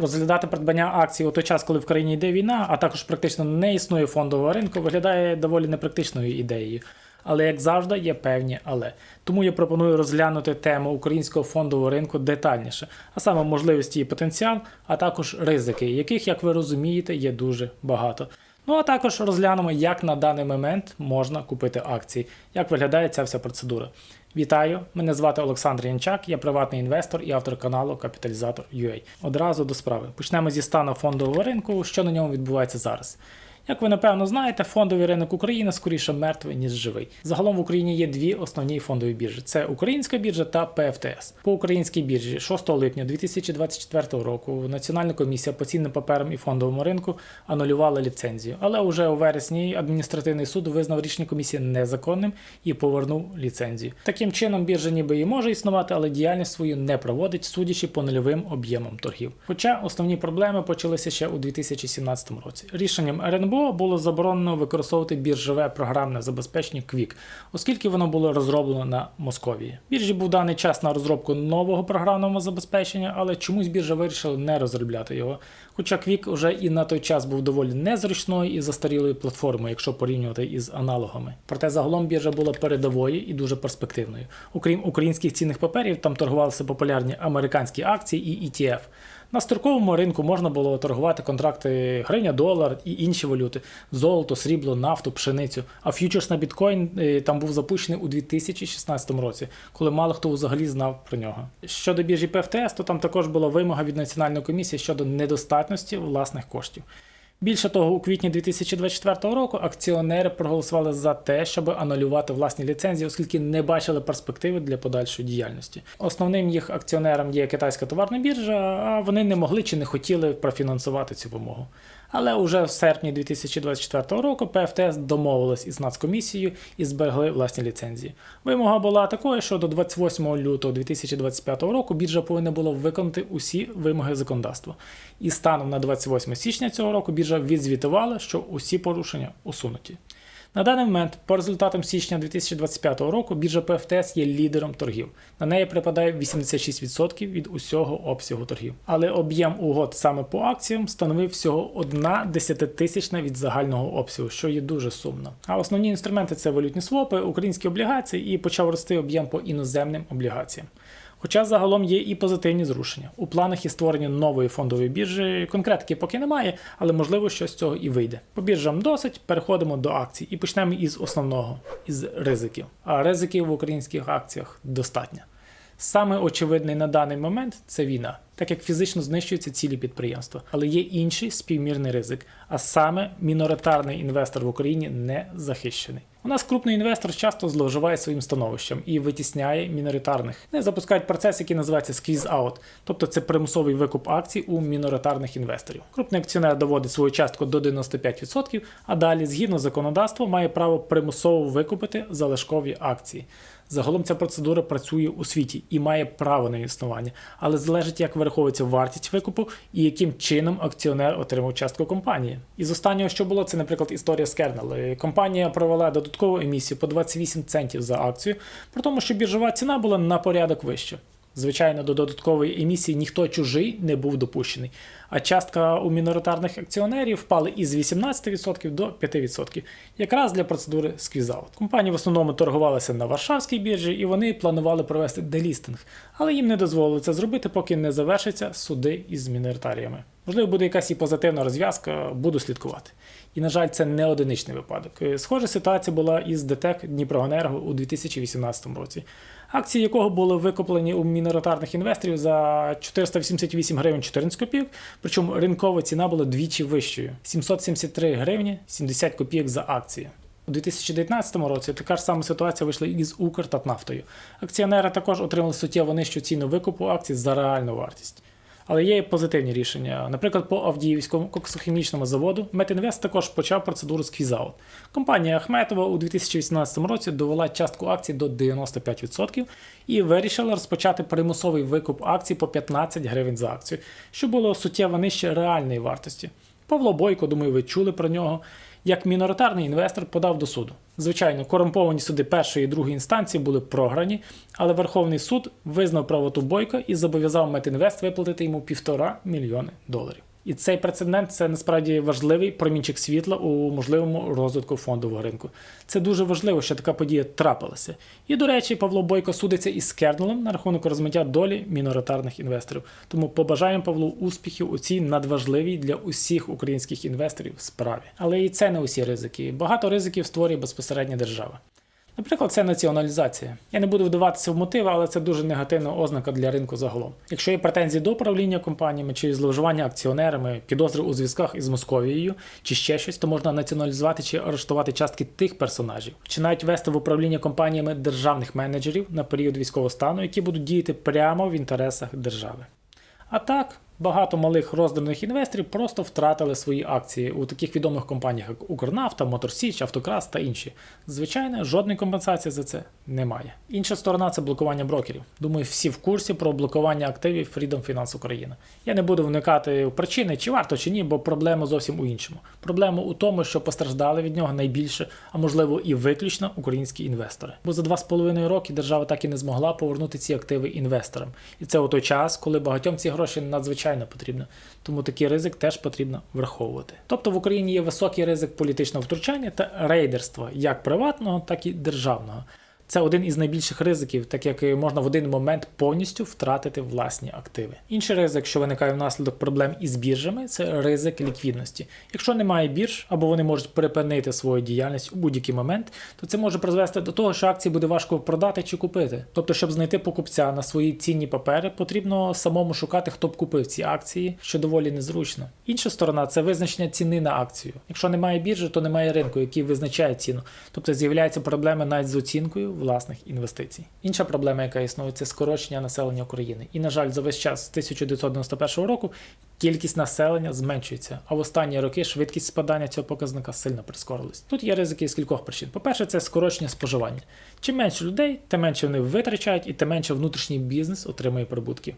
Розглядати придбання акцій у той час, коли в країні йде війна, а також практично не існує фондового ринку, виглядає доволі непрактичною ідеєю. Але як завжди, є певні але. Тому я пропоную розглянути тему українського фондового ринку детальніше, а саме можливості і потенціал, а також ризики, яких, як ви розумієте, є дуже багато. Ну а також розглянемо, як на даний момент можна купити акції, як виглядає ця вся процедура. Вітаю! Мене звати Олександр Янчак, я приватний інвестор і автор каналу Капіталізатор UA. Одразу до справи. Почнемо зі стану фондового ринку, що на ньому відбувається зараз. Як ви напевно знаєте, фондовий ринок України скоріше мертвий, ніж живий. Загалом в Україні є дві основні фондові біржі: це Українська біржа та ПФТС. По українській біржі 6 липня 2024 року Національна комісія по цінним паперам і фондовому ринку анулювала ліцензію. Але уже у вересні адміністративний суд визнав рішення комісії незаконним і повернув ліцензію. Таким чином, біржа ніби і може існувати, але діяльність свою не проводить, судячи по нульовим об'ємам торгів. Хоча основні проблеми почалися ще у 2017 році. Рішенням РНБО було заборонено використовувати біржове програмне забезпечення Quick, оскільки воно було розроблено на Московії. Біржі був даний час на розробку нового програмного забезпечення, але чомусь біржа вирішила не розробляти його. Хоча Quick уже і на той час був доволі незручною і застарілою платформою, якщо порівнювати із аналогами. Проте загалом біржа була передовою і дуже перспективною. Окрім українських цінних паперів, там торгувалися популярні американські акції і ETF. На строковому ринку можна було торгувати контракти гривня, долар і інші валюти: золото, срібло, нафту, пшеницю. А ф'ючерс на біткоін е, там був запущений у 2016 році, коли мало хто взагалі знав про нього. Щодо біржі ПФТС, то там також була вимога від національної комісії щодо недостатності власних коштів. Більше того, у квітні 2024 року акціонери проголосували за те, щоб анулювати власні ліцензії, оскільки не бачили перспективи для подальшої діяльності. Основним їх акціонером є китайська товарна біржа, а вони не могли чи не хотіли профінансувати цю вимогу. Але уже в серпні 2024 року ПФТС домовилась із Нацкомісією і зберегли власні ліцензії. Вимога була такою, що до 28 лютого 2025 року біржа повинна була виконати усі вимоги законодавства. І станом на 28 січня цього року біржа відзвітувала, що усі порушення усунуті. На даний момент, по результатам січня 2025 року, біржа ПФТС є лідером торгів. На неї припадає 86% від усього обсягу торгів. Але об'єм угод саме по акціям становив всього одна десятитисячна від загального обсягу, що є дуже сумно. А основні інструменти це валютні свопи, українські облігації і почав рости об'єм по іноземним облігаціям. Хоча загалом є і позитивні зрушення. У планах і створення нової фондової біржі. Конкретики поки немає, але можливо щось з цього і вийде. По біржам досить, переходимо до акцій і почнемо із основного, із ризиків. А ризиків в українських акціях достатньо. Саме очевидний на даний момент це війна, так як фізично знищуються цілі підприємства. Але є інший співмірний ризик, а саме міноритарний інвестор в Україні не захищений. У нас крупний інвестор часто зловживає своїм становищем і витісняє міноритарних. Не запускають процес, який називається squeeze-out, тобто це примусовий викуп акцій у міноритарних інвесторів. Крупний акціонер доводить свою частку до 95%, а далі, згідно законодавства, має право примусово викупити залишкові акції. Загалом ця процедура працює у світі і має право на існування, але залежить, як вираховується вартість викупу і яким чином акціонер отримав частку компанії. І з останнього, що було, це, наприклад, історія з Kernel. Компанія провела додаткову емісію по 28 центів за акцію, при тому, що біржова ціна була на порядок вища. Звичайно, до додаткової емісії ніхто чужий не був допущений, а частка у міноритарних акціонерів впала із 18% до 5%, якраз для процедури сквізаут. Компанії в основному торгувалися на Варшавській біржі і вони планували провести делістинг, але їм не дозволили це зробити, поки не завершаться суди із міноритаріями. Можливо, буде якась і позитивна розв'язка, буду слідкувати. І, на жаль, це не одиничний випадок. Схожа ситуація була із ДТЕК Дніпрогенерго у 2018 році, акції якого були викуплені у міноритарних інвесторів за 488 гривень 14 копійок, причому ринкова ціна була двічі вищою 773 гривні 70 копійок за акції. У 2019 році така ж сама ситуація вийшла із Укртатнафтою. Акціонери також отримали суттєво нижчу ціну викупу акцій за реальну вартість. Але є і позитивні рішення. Наприклад, по Авдіївському коксохімічному заводу Метінвест також почав процедуру сквізаут. Компанія Ахметова у 2018 році довела частку акцій до 95% і вирішила розпочати примусовий викуп акцій по 15 гривень за акцію, що було суттєво нижче реальної вартості. Павло Бойко, думаю, ви чули про нього. Як міноритарний інвестор подав до суду. Звичайно, корумповані суди першої і другої інстанції були програні, але Верховний суд визнав правоту Бойко і зобов'язав Метінвест виплатити йому півтора мільйони доларів. І цей прецедент це насправді важливий промінчик світла у можливому розвитку фондового ринку. Це дуже важливо, що така подія трапилася. І до речі, Павло Бойко судиться із Кернелом на рахунок розмиття долі міноритарних інвесторів. Тому побажаємо Павлу успіхів у цій надважливій для усіх українських інвесторів справі. Але і це не усі ризики. Багато ризиків створює безпосередня держава. Наприклад, це націоналізація. Я не буду вдаватися в мотиви, але це дуже негативна ознака для ринку загалом. Якщо є претензії до управління компаніями чи зловживання акціонерами, підозри у зв'язках із Московією чи ще щось, то можна націоналізувати чи арештувати частки тих персонажів, чи навіть вести в управління компаніями державних менеджерів на період військового стану, які будуть діяти прямо в інтересах держави. А так, багато малих роздраних інвесторів просто втратили свої акції у таких відомих компаніях, як Укрнафта, Моторсіч, Автокрас та інші. Звичайно, жодної компенсації за це немає. Інша сторона це блокування брокерів. Думаю, всі в курсі про блокування активів Freedom Finance Україна. Я не буду вникати в причини, чи варто чи ні, бо проблема зовсім у іншому. Проблема у тому, що постраждали від нього найбільше, а можливо і виключно українські інвестори. Бо за два з половиною роки держава так і не змогла повернути ці активи інвесторам. І це у той час, коли багатьом ці гроші надзвичайно потрібно. Тому такий ризик теж потрібно враховувати. Тобто в Україні є високий ризик політичного втручання та рейдерства як приватного, так і державного. Це один із найбільших ризиків, так як можна в один момент повністю втратити власні активи. Інший ризик, що виникає внаслідок проблем із біржами, це ризик ліквідності. Якщо немає бірж або вони можуть припинити свою діяльність у будь-який момент, то це може призвести до того, що акції буде важко продати чи купити. Тобто, щоб знайти покупця на свої цінні папери, потрібно самому шукати, хто б купив ці акції, що доволі незручно. Інша сторона це визначення ціни на акцію. Якщо немає біржі, то немає ринку, який визначає ціну. Тобто з'являються проблеми навіть з оцінкою власних інвестицій. Інша проблема, яка існує, це скорочення населення України. І, на жаль, за весь час з 1991 року кількість населення зменшується, а в останні роки швидкість спадання цього показника сильно прискорилась. Тут є ризики з кількох причин. По-перше, це скорочення споживання. Чим менше людей, тим менше вони витрачають і тим менше внутрішній бізнес отримує прибутків.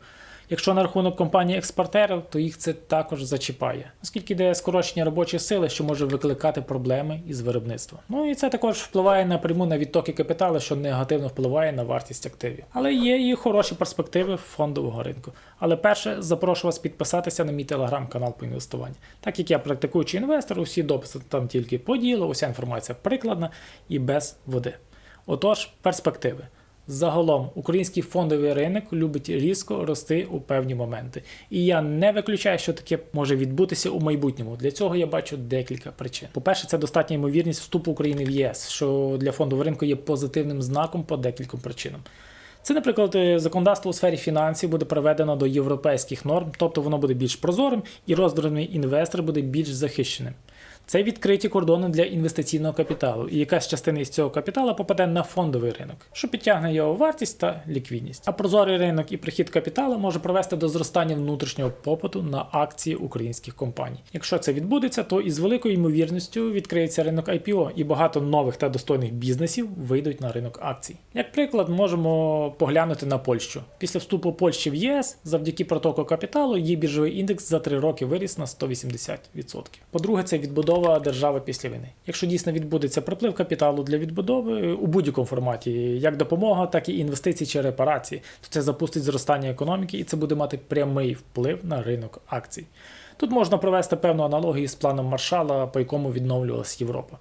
Якщо на рахунок компанії експортерів, то їх це також зачіпає, оскільки йде скорочення робочої сили, що може викликати проблеми із виробництвом. Ну і це також впливає напряму на відтоки капіталу, що негативно впливає на вартість активів. Але є і хороші перспективи фондового ринку. Але перше, запрошу вас підписатися на мій телеграм-канал по інвестуванню. Так як я практикуючий інвестор, усі дописи там тільки по ділу, уся інформація прикладна і без води. Отож, перспективи. Загалом, український фондовий ринок любить різко рости у певні моменти. І я не виключаю, що таке може відбутися у майбутньому. Для цього я бачу декілька причин. По-перше, це достатня ймовірність вступу України в ЄС, що для фондового ринку є позитивним знаком по декільком причинам. Це, наприклад, законодавство у сфері фінансів буде приведено до європейських норм, тобто воно буде більш прозорим і роздраний інвестор буде більш захищеним. Це відкриті кордони для інвестиційного капіталу, і якась частина із цього капіталу попаде на фондовий ринок, що підтягне його вартість та ліквідність. А прозорий ринок і прихід капіталу може привести до зростання внутрішнього попиту на акції українських компаній. Якщо це відбудеться, то із великою ймовірністю відкриється ринок IPO, і багато нових та достойних бізнесів вийдуть на ринок акцій. Як приклад, можемо поглянути на Польщу. Після вступу Польщі в ЄС, завдяки протоку капіталу, її біржовий індекс за 3 роки виріс на 180%. По-друге, це відбудова держави після війни. Якщо дійсно відбудеться приплив капіталу для відбудови у будь-якому форматі, як допомога, так і інвестиції чи репарації, то це запустить зростання економіки і це буде мати прямий вплив на ринок акцій. Тут можна провести певну аналогію з планом Маршала, по якому відновлювалася Європа.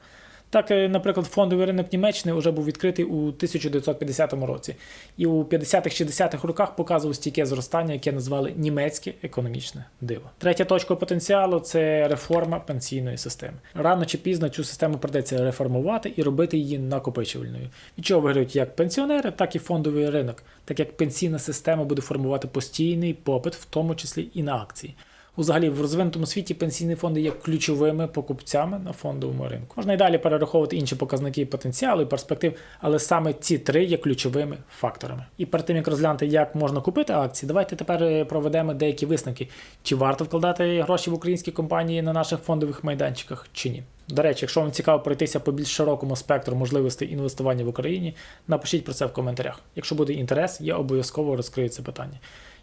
Так, е, наприклад, фондовий ринок Німеччини вже був відкритий у 1950 році, і у 50-60-х роках показував стійке зростання, яке назвали німецьке економічне диво. Третя точка потенціалу це реформа пенсійної системи. Рано чи пізно цю систему придеться реформувати і робити її накопичувальною. Від чого виграють як пенсіонери, так і фондовий ринок, так як пенсійна система буде формувати постійний попит, в тому числі і на акції. Взагалі, в розвинутому світі пенсійні фонди є ключовими покупцями на фондовому ринку. Можна й далі перераховувати інші показники потенціалу і перспектив, але саме ці три є ключовими факторами. І перед тим як розглянути, як можна купити акції, давайте тепер проведемо деякі висновки, чи варто вкладати гроші в українські компанії на наших фондових майданчиках, чи ні. До речі, якщо вам цікаво пройтися по більш широкому спектру можливостей інвестування в Україні, напишіть про це в коментарях. Якщо буде інтерес, я обов'язково розкрию це питання.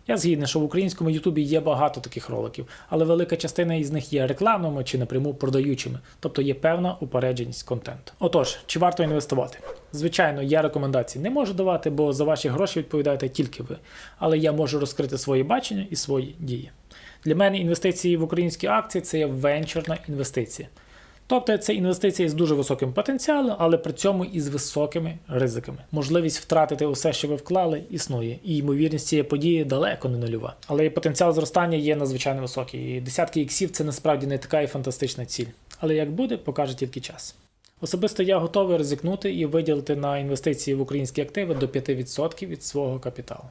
Я згідний, що в українському Ютубі є багато таких роликів, але велика частина із них є рекламними чи напряму продаючими, тобто є певна упередженість контенту. Отож, чи варто інвестувати? Звичайно, я рекомендацій не можу давати, бо за ваші гроші відповідаєте тільки ви. Але я можу розкрити свої бачення і свої дії. Для мене інвестиції в українські акції це є венчурна інвестиція. Тобто це інвестиції з дуже високим потенціалом, але при цьому і з високими ризиками. Можливість втратити усе, що ви вклали, існує, і ймовірність цієї події далеко не нульова. Але і потенціал зростання є надзвичайно високий. І десятки іксів це насправді не така і фантастична ціль. Але як буде, покаже тільки час. Особисто я готовий ризикнути і виділити на інвестиції в українські активи до 5% від свого капіталу.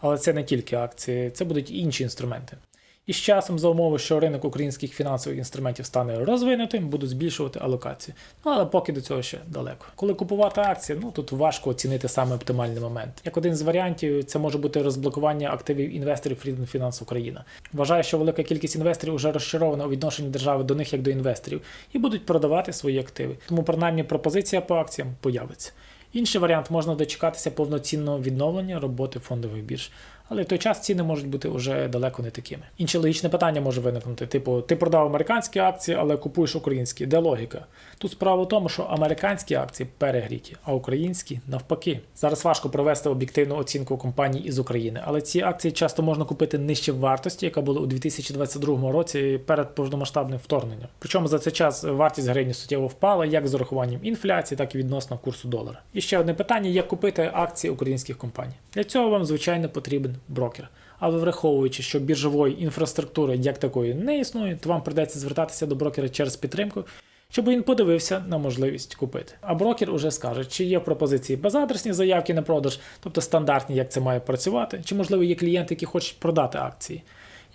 Але це не тільки акції, це будуть інші інструменти. І з часом, за умови, що ринок українських фінансових інструментів стане розвинутим, буду збільшувати алокацію. Ну але поки до цього ще далеко. Коли купувати акції, ну тут важко оцінити саме оптимальний момент. Як один з варіантів, це може бути розблокування активів інвесторів Freedom Finance Україна. Вважаю, що велика кількість інвесторів вже розчарована у відношенні держави до них як до інвесторів і будуть продавати свої активи. Тому принаймні пропозиція по акціям появиться. Інший варіант можна дочекатися повноцінного відновлення роботи фондових бірж. Але в той час ціни можуть бути вже далеко не такими. Інше логічне питання може виникнути: типу, ти продав американські акції, але купуєш українські. Де логіка? Тут справа в тому, що американські акції перегріті, а українські навпаки. Зараз важко провести об'єктивну оцінку компаній із України, але ці акції часто можна купити нижче вартості, яка була у 2022 році перед повномасштабним вторгненням. Причому за цей час вартість гривні суттєво впала, як з урахуванням інфляції, так і відносно курсу долара. І ще одне питання: як купити акції українських компаній. Для цього вам звичайно потрібен брокер. Але враховуючи, що біржової інфраструктури як такої не існує, то вам придеться звертатися до брокера через підтримку, щоб він подивився на можливість купити. А брокер уже скаже, чи є пропозиції безадресні заявки на продаж, тобто стандартні, як це має працювати, чи можливо є клієнти, які хочуть продати акції.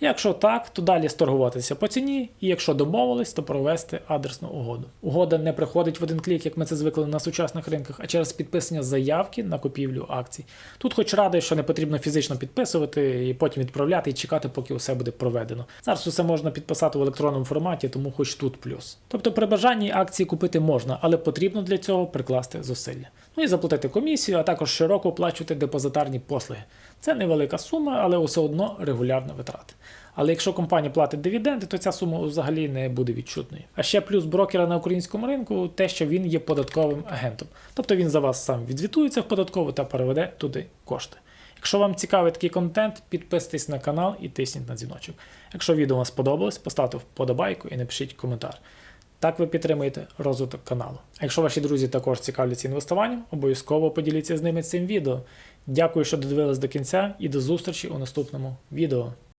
Якщо так, то далі сторгуватися по ціні, і якщо домовились, то провести адресну угоду. Угода не приходить в один клік, як ми це звикли на сучасних ринках, а через підписання заявки на купівлю акцій. Тут, хоч радий, що не потрібно фізично підписувати і потім відправляти і чекати, поки усе буде проведено. Зараз усе можна підписати в електронному форматі, тому хоч тут плюс. Тобто при бажанні акції купити можна, але потрібно для цього прикласти зусилля. Ну і заплатити комісію, а також щороку оплачувати депозитарні послуги. Це невелика сума, але все одно регулярна витрата. Але якщо компанія платить дивіденди, то ця сума взагалі не буде відчутною. А ще плюс брокера на українському ринку те, що він є податковим агентом. Тобто він за вас сам відзвітується в податкову та переведе туди кошти. Якщо вам цікавий такий контент, підписуйтесь на канал і тисніть на дзвіночок. Якщо відео вам сподобалось, поставте вподобайку і напишіть коментар. Так ви підтримуєте розвиток каналу. А якщо ваші друзі також цікавляться інвестуванням, обов'язково поділіться з ними цим відео. Дякую, що додивились до кінця, і до зустрічі у наступному відео.